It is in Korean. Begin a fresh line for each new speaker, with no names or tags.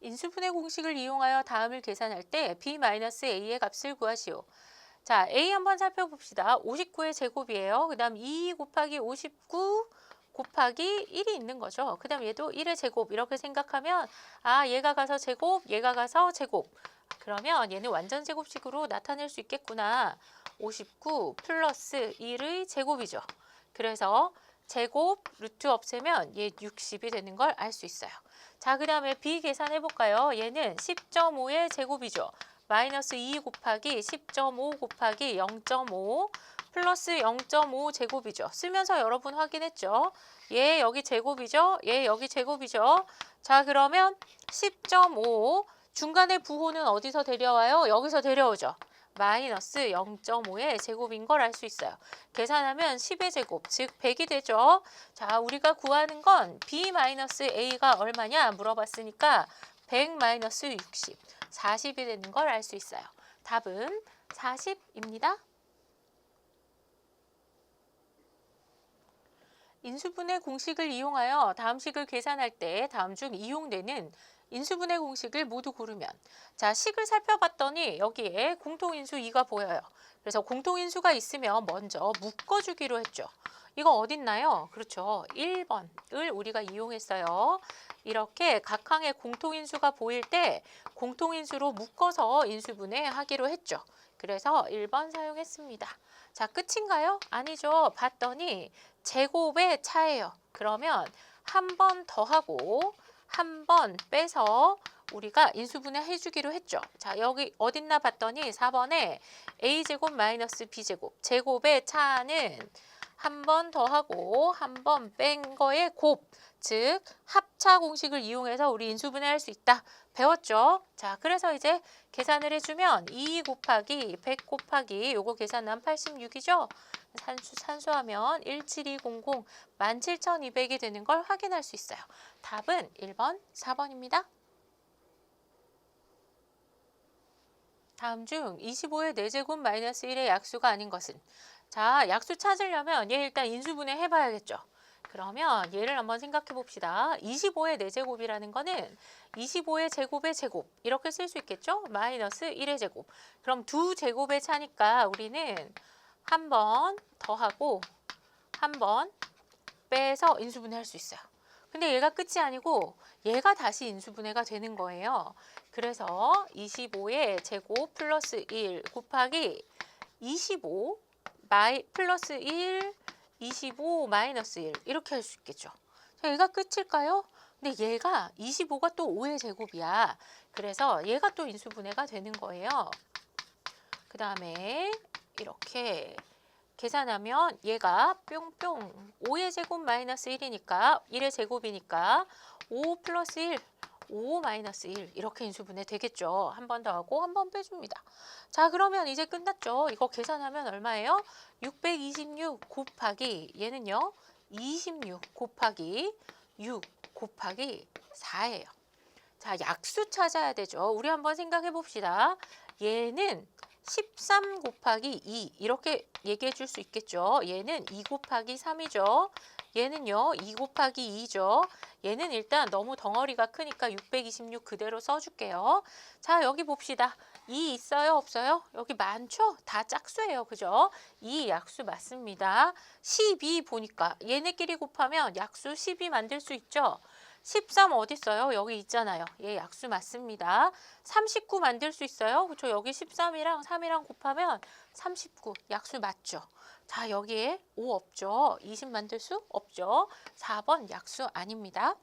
인수분해 공식을 이용하여 다음을 계산할 때 b-a의 값을 구하시오. 자, a 한번 살펴봅시다. 59의 제곱이에요. 그 다음 2 곱하기 59 곱하기 1이 있는 거죠. 그 다음 얘도 1의 제곱 이렇게 생각하면 아 얘가 가서 제곱, 얘가 가서 제곱. 그러면 얘는 완전 제곱식으로 나타낼 수 있겠구나. 59 플러스 1의 제곱이죠. 그래서 제곱 루트 없애면 얘 60이 되는 걸 알 수 있어요. 자, 그 다음에 b 계산해 볼까요? 얘는 10.5의 제곱이죠. 마이너스 2 곱하기 10.5 곱하기 0.5 플러스 0.5 제곱이죠. 쓰면서 여러분 확인했죠? 얘 여기 제곱이죠? 얘 여기 제곱이죠? 자, 그러면 10.5 중간에 부호는 어디서 데려와요? 여기서 데려오죠. 마이너스 0.5의 제곱인 걸 알 수 있어요. 계산하면 10의 제곱, 즉 100이 되죠. 자, 우리가 구하는 건 b-a가 얼마냐 물어봤으니까 100-60, 40이 되는 걸 알 수 있어요. 답은 40입니다. 인수분해 공식을 이용하여 다음 식을 계산할 때 다음 중 이용되는 인수분해 공식을 모두 고르면 자 식을 살펴봤더니 여기에 공통인수 2가 보여요. 그래서 공통인수가 있으면 먼저 묶어주기로 했죠. 이거 어딨나요? 그렇죠. 1번을 우리가 이용했어요. 이렇게 각 항의 공통인수가 보일 때 공통인수로 묶어서 인수분해 하기로 했죠. 그래서 1번 사용했습니다. 자, 끝인가요? 아니죠. 봤더니 제곱의 차예요. 그러면 한 번 더하고 한 번 빼서 우리가 인수분해 해주기로 했죠. 자, 여기 어딨나 봤더니 4번에 a제곱 마이너스 b제곱 제곱의 차는 한 번 더하고 한 번 뺀 거의 곱, 즉 합 차 공식을 이용해서 우리 인수분해할 수 있다. 배웠죠? 자, 그래서 이제 계산을 해주면 2 곱하기 100 곱하기 요거 계산하면 86이죠? 산수, 산수하면 17200 17200이 되는 걸 확인할 수 있어요. 답은 1번, 4번입니다. 다음 중 25의 4제곱 마이너스 1의 약수가 아닌 것은 자, 약수 찾으려면 얘 일단 인수분해 해봐야겠죠. 그러면 얘를 한번 생각해 봅시다. 25의 4제곱이라는 거는 25의 제곱의 제곱 이렇게 쓸 수 있겠죠? 마이너스 1의 제곱. 그럼 두 제곱의 차니까 우리는 한 번 더하고 한 번 빼서 인수분해 할 수 있어요. 근데 얘가 끝이 아니고 얘가 다시 인수분해가 되는 거예요. 그래서 25의 제곱 플러스 1 곱하기 25 마이 플러스 1 25 마이너스 1 이렇게 할 수 있겠죠. 자, 얘가 끝일까요? 근데 얘가 25가 또 5의 제곱이야. 그래서 얘가 또 인수분해가 되는 거예요. 그 다음에 이렇게 계산하면 얘가 뿅뿅 5의 제곱 마이너스 1이니까 1의 제곱이니까 5 플러스 1 5 마이너스 1 이렇게 인수분해 되겠죠. 한 번 더 하고 한 번 빼줍니다. 자 그러면 이제 끝났죠. 이거 계산하면 얼마예요? 626 곱하기 얘는요. 26 곱하기 6 곱하기 4예요. 자 약수 찾아야 되죠. 우리 한번 생각해 봅시다. 얘는 13 곱하기 2 이렇게 얘기해 줄 수 있겠죠. 얘는 2 곱하기 3이죠. 얘는요 2 곱하기 2죠. 얘는 일단 너무 덩어리가 크니까 626 그대로 써줄게요. 자 여기 봅시다. 2 있어요 없어요? 여기 많죠? 다 짝수예요. 그죠? 2 약수 맞습니다. 12 보니까 얘네끼리 곱하면 약수 12 만들 수 있죠? 13 어디 있어요? 여기 있잖아요. 얘 약수 맞습니다. 39 만들 수 있어요? 그렇죠? 여기 13이랑 3이랑 곱하면 39 약수 맞죠? 자, 여기에 5 없죠? 20 만들 수 없죠? 4번 약수 아닙니다.